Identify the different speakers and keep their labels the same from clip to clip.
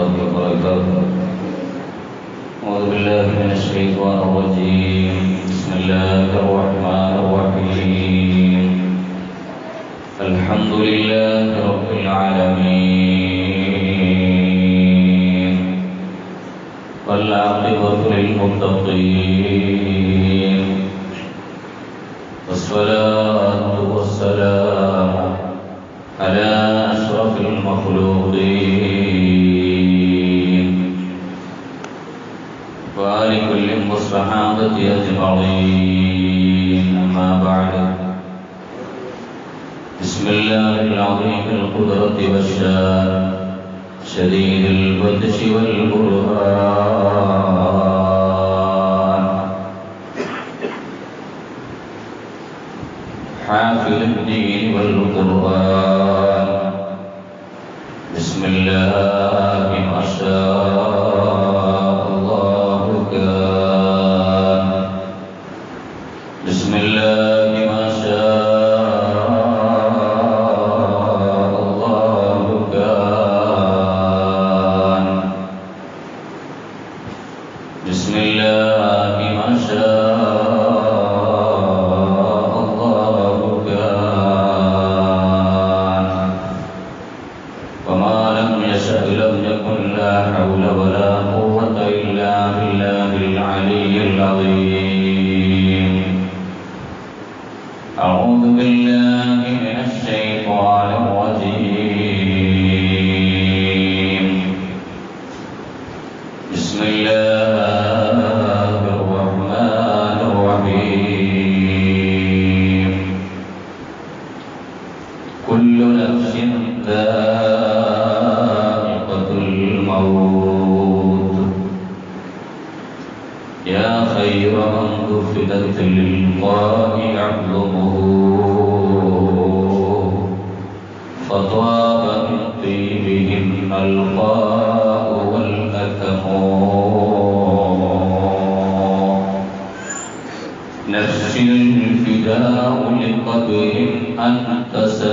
Speaker 1: الله وبركاته أعوذ بالله من الشيطان الرجيم بسم الله الرحمن الرحيم الحمد لله رب العالمين والعاقبة للمتقين والصلاة والسلام على أشرف المخلوقين والصحابة أجمعين أما بعد بسم الله العظيم القدرة والشان شديد البطش والبرهان من الشيطان الرجيم. بسم الله الرحمن الرحيم. كل نفس ذائقة الموت. يا خير من دفنت للقاء عظمه على أولي قدر أن تسلم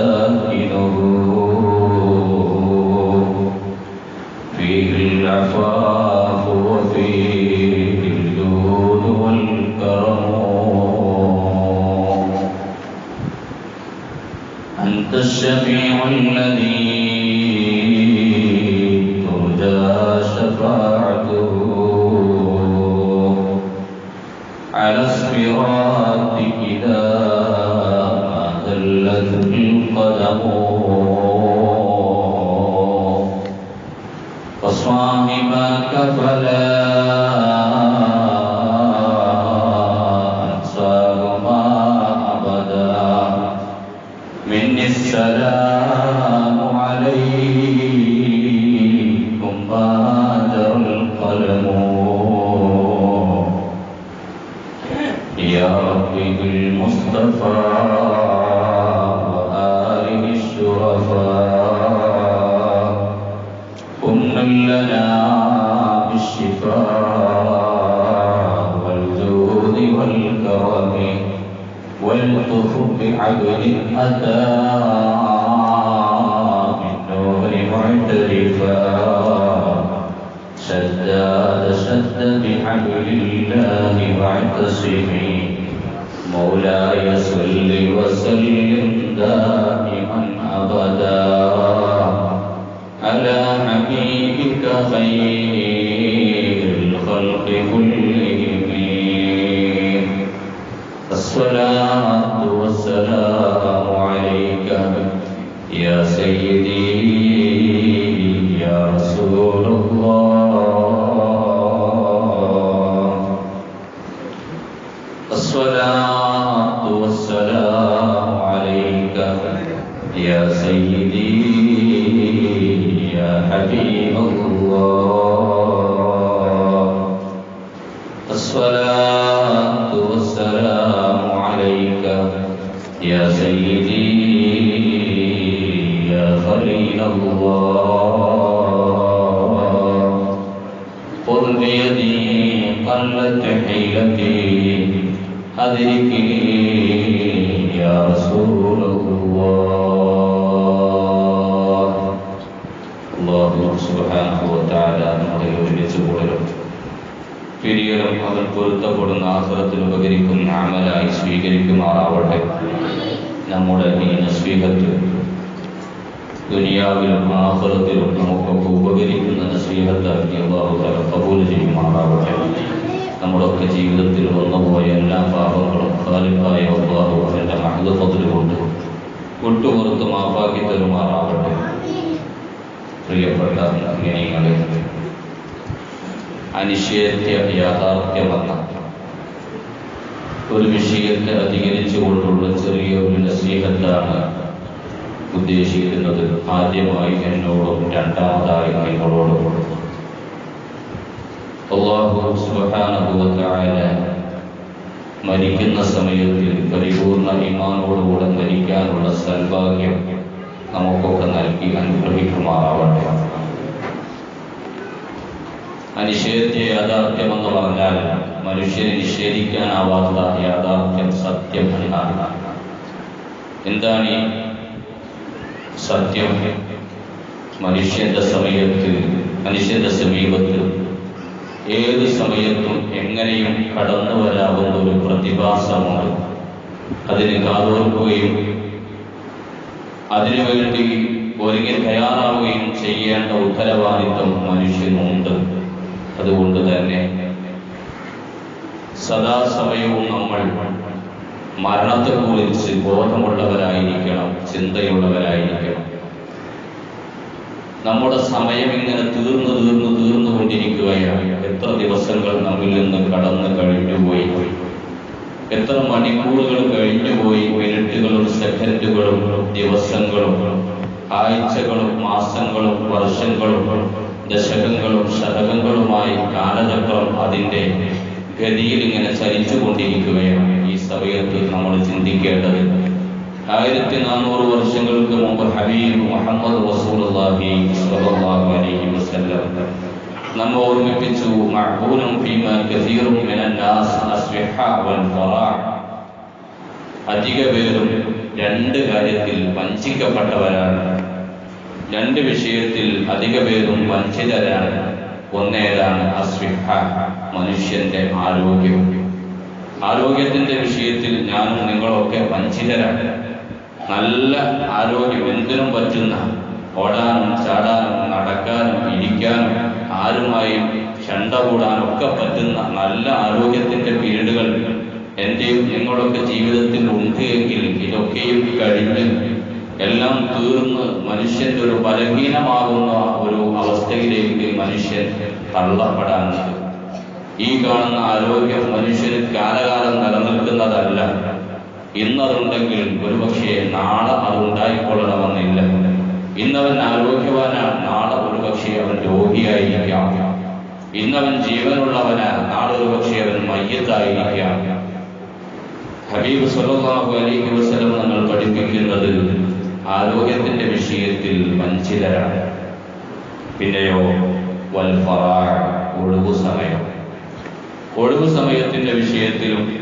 Speaker 1: السلام عليكم قادر القلم. يا رب المصطفى. بعبد أتى من معترفا. شداد شد بحبل الله مولاي صل وسلم دائما أبدا. الصلاة والسلام عليك. يا سيدي يا حبيب الله. الصلاة والسلام عليك. يا سيدي يا خليل الله. خذ بيدي قلت حيلتي. أدركني يا رسول الله الله سبحانه وتعالى ഒരുമിച്ച് കൂടലും പിരിയലും അവൻ പൊരുത്തപ്പെടുന്ന ആഹ്റത്തിൽ ഉപകരിക്കുന്ന അമലായി സ്വീകരിക്കുമാറാവട്ടെ നമ്മുടെ ഈ നസ്വീഹത്ത് ദുനിയാവിലും ആഹ്റത്തിലും നമുക്കൊക്കെ ഉപകരിക്കുന്ന നസ്വീഹത്താക്കി അള്ളാഹു തല കബൂൽ ചെയ്യുമാറാവട്ടെ നമ്മുടെയൊക്കെ ജീവിതത്തിൽ വന്നുപോയ എല്ലാ പാപങ്ങളും ഖാലിഫായ അള്ളാഹു അവന്റെ മഹദഫതിൽ കൊണ്ട് വിട്ടുപുറത്ത് മാപ്പാക്കി തരുമാറാവട്ടെ. പ്രിയപ്പെട്ട ഇങ്ങനെങ്ങളെ അനിശ്ചയത്യ യാഥാർത്ഥ്യമെന്ന ഒരു വിഷയത്തെ അധികരിച്ചുകൊണ്ടുള്ള ചെറിയ ഒരു നസീഹത്താണ് ഉദ്ദേശിക്കുന്നത്. ആദ്യമായി എന്നോടും രണ്ടാമതായി നിങ്ങളോടും അള്ളാഹു സുഹാനുഭവത്തായ മരിക്കുന്ന സമയത്തിൽ പരിപൂർണ ഇമാനോടുകൂടെ മരിക്കാനുള്ള സൽഭാഗ്യം നമുക്കൊക്കെ നൽകി അനുഗ്രഹിക്കുമാറാവട്ടെ. അനിഷേധ്യ യാഥാർത്ഥ്യം എന്ന് പറഞ്ഞാൽ മനുഷ്യന് നിഷേധിക്കാനാവാത്ത യാഥാർത്ഥ്യം സത്യം എന്നാണ്. എന്താണ് ഈ സത്യം? മനുഷ്യന്റെ സമയത്ത് മനുഷ്യന്റെ സമീപത്ത് ഏത് സമയത്തും എങ്ങനെയും കടന്നു വരാവുന്ന ഒരു പ്രതിഭാസമാണ്. അതിന് കാതോർക്കുകയും അതിനുവേണ്ടി ഒരുങ്ങി തയ്യാറാവുകയും ചെയ്യേണ്ട ഉത്തരവാദിത്വം മനുഷ്യനുണ്ട്. അതുകൊണ്ട് തന്നെ സദാസമയവും നമ്മൾ മരണത്തെക്കുറിച്ച് ബോധമുള്ളവരായിരിക്കണം ചിന്തയുള്ളവരായിരിക്കണം. നമ്മുടെ സമയം ഇങ്ങനെ തീർന്നു തീർന്നു കൊണ്ടിരിക്കുകയാണ്. എത്ര ദിവസങ്ങൾ നമ്മിൽ നിന്ന് കടന്നു കഴിഞ്ഞുപോയി. എത്ര മണിക്കൂറുകൾ കഴിഞ്ഞുപോയി മിനിറ്റുകളും സെക്കൻഡുകളും ദിവസങ്ങളും ആഴ്ചകളും മാസങ്ങളും വർഷങ്ങളും ദശകങ്ങളും ശതകങ്ങളുമായി കാലചക്രം അതിന്റെ ഗതിയിൽ ഇങ്ങനെ ചലിച്ചുകൊണ്ടിരിക്കുകയാണ് ഈ സമയത്ത് നമ്മൾ ചിന്തിക്കേണ്ടത്. ആയിരത്തി നാനൂറ് വർഷങ്ങൾക്ക് മുമ്പ് ഹബീബ് മുഹമ്മദ് സ്വല്ലല്ലാഹു അലൈഹി വസല്ലം നമ്മെ ഓർമ്മിപ്പിച്ചു മഅബൂനും ഫീമ കസീറും മിനൻ നാസ് വൽ ഫറാ അധിക പേരും രണ്ട് കാര്യത്തിൽ വഞ്ചിക്കപ്പെട്ടവരാണ്. രണ്ട് വിഷയത്തിൽ അധിക പേരും വഞ്ചിതരാണ്. ഒന്നേതാണ് അസ്വിഹ മനുഷ്യന്റെ ആരോഗ്യം. ആരോഗ്യത്തിന്റെ വിഷയത്തിൽ ഞാനും നിങ്ങളൊക്കെ വഞ്ചിതരാണ്. നല്ല ആരോഗ്യം എന്തിനും പറ്റുന്ന ഓടാനും ചാടാനും നടക്കാനും ഇരിക്കാനും ആരുമായും ചണ്ട കൂടാനൊക്കെ പറ്റുന്ന നല്ല ആരോഗ്യത്തിന്റെ പീരീഡുകൾ എന്റെയും ഞങ്ങളൊക്കെ ജീവിതത്തിൽ ഉണ്ട് എങ്കിൽ ഇതൊക്കെയും കഴിഞ്ഞ് എല്ലാം തീർന്ന് മനുഷ്യന്റെ ഒരു ബലഹീനമാകുന്ന ഒരു അവസ്ഥയിലേക്ക് മനുഷ്യൻ തള്ളപ്പെടാനുണ്ട് ഈ കാണുന്ന ആരോഗ്യം മനുഷ്യന് കാലകാലം നിലനിൽക്കുന്നതല്ല. ഇന്നതുണ്ടെങ്കിൽ ഒരുപക്ഷെ നാളെ അത് ഉണ്ടായിക്കൊള്ളണമെന്നില്ല ഇന്നവൻ ആരോഗ്യവാനാണ് നാളെ ഒരു പക്ഷേ അവൻ രോഗിയായിരിക്കാം. ഇന്നവൻ ജീവനുള്ളവനാണ് നാളെ ഒരു പക്ഷേ അവൻ മയ്യത്തായിരിക്കാം. ഹബീബ് സുലഭാഹു അലൈഹി വസ്ലം നമ്മൾ പഠിപ്പിക്കുന്നത് ആരോഗ്യത്തിന്റെ വിഷയത്തിൽ വഞ്ചിതരാണ്. പിന്നെയോ വൽ ഫറാ ഒഴിവു സമയം. ഒഴിവു സമയത്തിന്റെ വിഷയത്തിലും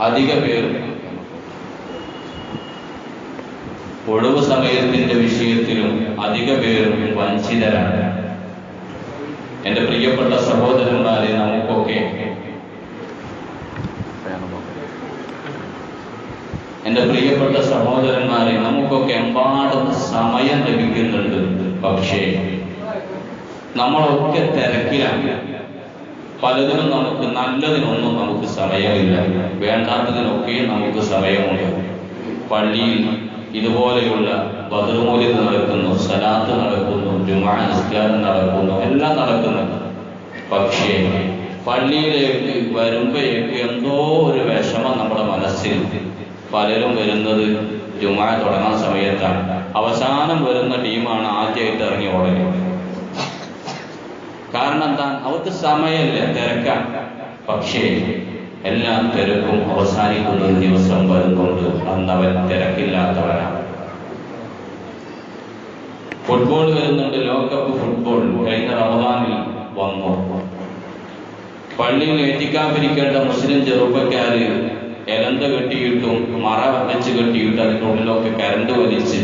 Speaker 1: അധിക പേർ ഒഴിവു സമയത്തിന്റെ വിഷയത്തിലും അധിക പേരും വഞ്ചിതരാണ്. എന്റെ പ്രിയപ്പെട്ട സഹോദരന്മാരെ നമുക്കൊക്കെ എന്റെ പ്രിയപ്പെട്ട സഹോദരന്മാരെ നമുക്കൊക്കെ എമ്പാടും സമയം ലഭിക്കുന്നുണ്ട്. പക്ഷേ നമ്മളൊക്കെ തിരക്കിലാണ്. പലതിനും നമുക്ക് നല്ലതിനൊന്നും നമുക്ക് സമയമില്ല. വേണ്ടാത്തതിനൊക്കെ നമുക്ക് സമയമുണ്ട്. പള്ളിയിൽ ഇതുപോലെയുള്ള ബദർമൂല്യം നടക്കുന്നു സലാത്ത് നടക്കുന്നു ജുമാ നിസ്കാരം നടക്കുന്നു എല്ലാം നടക്കുന്നു. പക്ഷേ പള്ളിയിലേക്ക് വരുമ്പോഴേക്ക് എന്തോ ഒരു വിഷമം നമ്മുടെ മനസ്സിൽ പലരും വരുന്നത് ജുമാ തുടങ്ങാൻ സമയത്താണ്. അവസാനം വരുന്ന ടീമാണ് ആദ്യമായിട്ട് ഇറങ്ങി ഓടുന്നത് കാരണം എന്താ? അവർക്ക് സമയമല്ല തിരക്കാൻ പക്ഷേ എല്ലാ തിരക്കും അവസാനിക്കുന്ന ദിവസം വരുന്നുണ്ട്. അന്നവൻ തിരക്കില്ലാത്തവനാണ് ഫുട്ബോൾ വരുന്നുണ്ട്. ലോകകപ്പ് ഫുട്ബോൾ കഴിഞ്ഞ റമദാനിൽ വന്നു. പള്ളിയിൽ എത്തിക്കാതിരിക്കേണ്ട മുസ്ലിം ചെറുപ്പക്കാര് എലന്ത കെട്ടിയിട്ടും മറ വെച്ച് കെട്ടിയിട്ട് അതിന്റെ ഉള്ളിലൊക്കെ കരണ്ട് വലിച്ച്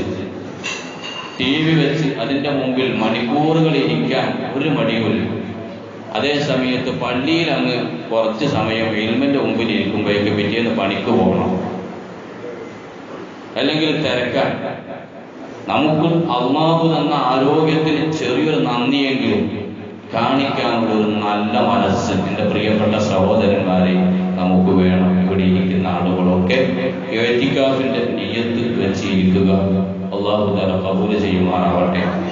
Speaker 1: ടി വി വെച്ച് അതിന്റെ മുമ്പിൽ മണിക്കൂറുകൾ ഇരിക്കാൻ ഒരു മടിയുമില്ല. അതേ സമയത്ത് പള്ളിയിൽ അങ്ങ് കുറച്ച് സമയം എൽമെന്റെ മുമ്പിൽ ഇരിക്കുമ്പോഴേക്ക് പിറ്റേന്ന് പണിക്ക് പോകണം. അല്ലെങ്കിൽ തിരക്കാൻ. നമുക്ക് അള്ളാഹു തന്ന ആരോഗ്യത്തിന് ചെറിയൊരു നന്ദിയെങ്കിലും കാണിക്കാനുള്ള ഒരു നല്ല മനസ്സ് എന്റെ പ്രിയപ്പെട്ട സഹോദരന്മാരെ നമുക്ക് വേണം ഇവിടെ ഇരിക്കുന്ന ആളുകളൊക്കെ എത്തിക്കാഫിന്റെ നിയത്ത് വെച്ചിരിക്കുക. അള്ളാഹു തല കബൂൽ ചെയ്യുമാറാവട്ടെ.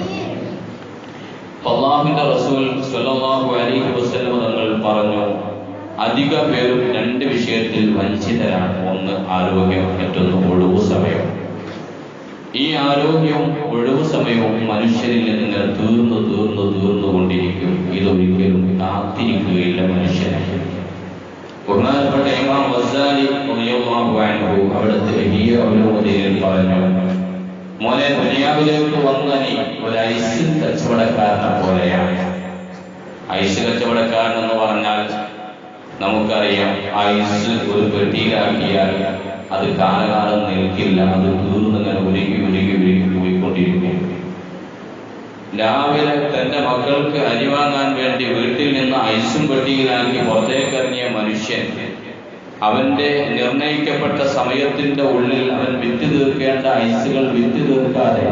Speaker 1: അള്ളാഹുവിന്റെ റസൂൽ സ്വല്ലല്ലാഹു അലൈഹി വസല്ലം തങ്ങൾ പറഞ്ഞു അധിക പേരും രണ്ട് വിഷയത്തിൽ വഞ്ചിതരാണ്. ഒന്ന് ആരോഗ്യം മറ്റൊന്ന് ഒഴിവു സമയം. ഈ ആരോഗ്യവും ഒഴിവു സമയവും മനുഷ്യരിൽ നിന്ന് തീർന്നു തീർന്നു തീർന്നു കൊണ്ടിരിക്കും. ഇതൊരിക്കലും കാത്തിരിക്കുകയില്ല മനുഷ്യനെ. ബഹുമാനപ്പെട്ട ഇമാം വസാലി അവിടുത്തെ വലിയ അവലോകതയിൽ പറഞ്ഞു മോനെ ദുനിയാവിലേക്ക് വന്ന നീ ഒരു ഐസ് കച്ചവടക്കാരനെ പോലെയാണ്. ഐസ് കച്ചവടക്കാരൻ എന്ന് പറഞ്ഞാൽ നമുക്കറിയാം ഐസ് ഒരു പെട്ടിയിലാക്കിയാൽ അത് കാലകാലം നിൽക്കില്ല അത് തീർന്നിങ്ങനെ ഉരുകി ഉരുകി ഉരുകി പോയിക്കൊണ്ടിരിക്കും രാവിലെ തന്റെ മക്കൾക്ക് അരി വാങ്ങാൻ വേണ്ടി വീട്ടിൽ നിന്ന് ഐസും പെട്ടിയിലാക്കി പുറത്തേക്കിറങ്ങിയ മനുഷ്യൻ അവന്റെ നിർണയിക്കപ്പെട്ട സമയത്തിന്റെ ഉള്ളിൽ അവൻ വിറ്റ് തീർക്കേണ്ട ഐസുകൾ വിറ്റ് തീർക്കാതെ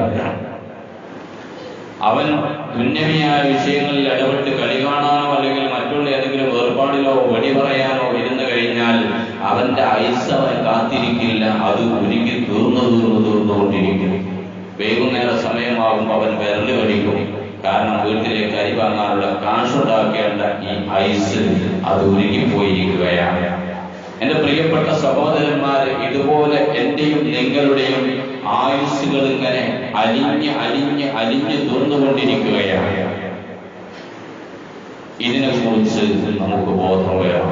Speaker 1: അവൻ പുണ്യമിയായ വിഷയങ്ങളിൽ ഇടപെട്ട് കളി കാണാനോ അല്ലെങ്കിൽ മറ്റുള്ള ഏതെങ്കിലും വേർപാടിലോ വടി പറയാനോ ഇരുന്നു കഴിഞ്ഞാൽ അവന്റെ ഐസ് അവൻ കാത്തിരിക്കില്ല. അത് ഉരുകി തീർന്നു തീർന്നു തീർന്നുകൊണ്ടിരിക്കും. വൈകുന്നേര സമയമാകുമ്പോൾ അവൻ വിരൽ കടിക്കും. കാരണം വീട്ടിലേക്ക് അരി വാങ്ങാനുള്ള കാശുണ്ടാക്കേണ്ട ഈ ഐസ് അത് ഉരുകിപ്പോയിരിക്കുകയാണ്. എന്റെ പ്രിയപ്പെട്ട സഹോദരന്മാരെ ഇതുപോലെ എന്റെയും നിങ്ങളുടെയും ആയുസ്സുകൾ ഇങ്ങനെ അലിഞ്ഞ് അലിഞ്ഞ് അലിഞ്ഞ് തീർന്നുകൊണ്ടിരിക്കുകയാണ് ഇതിനെ കുറിച്ച് നമുക്ക് ബോധം വേണം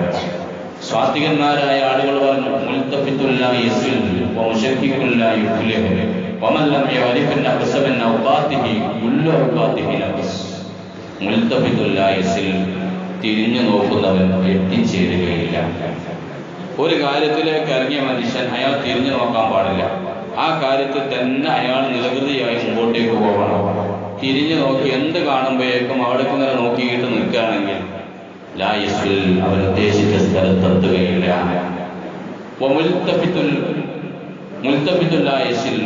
Speaker 1: സ്വാത്വികന്മാരായ ആളുകൾ പറഞ്ഞു തിരിഞ്ഞു നോക്കുന്നവൻ എത്തിച്ചേരുകയില്ല ഒരു കാര്യത്തിലേക്ക് ഇറങ്ങിയ മനുഷ്യൻ അയാൾ തിരിഞ്ഞു നോക്കാൻ പാടില്ല. ആ കാര്യത്തിൽ തന്നെ അയാൾ നിലകൃതിയായി മുമ്പോട്ടേക്ക് പോകണം. തിരിഞ്ഞു നോക്കി എന്ത് കാണുമ്പോഴേക്കും അവിടേക്ക് ഇങ്ങനെ നോക്കിയിട്ട് നിൽക്കുകയാണെങ്കിൽ ലായസിൽ അവൻ ഉദ്ദേശിച്ച സ്ഥലത്തെത്തുകയില്ല മുൽത്തപ്പിത്തുൽ മുൽത്തപ്പിത്തുൽ ലായസിൽ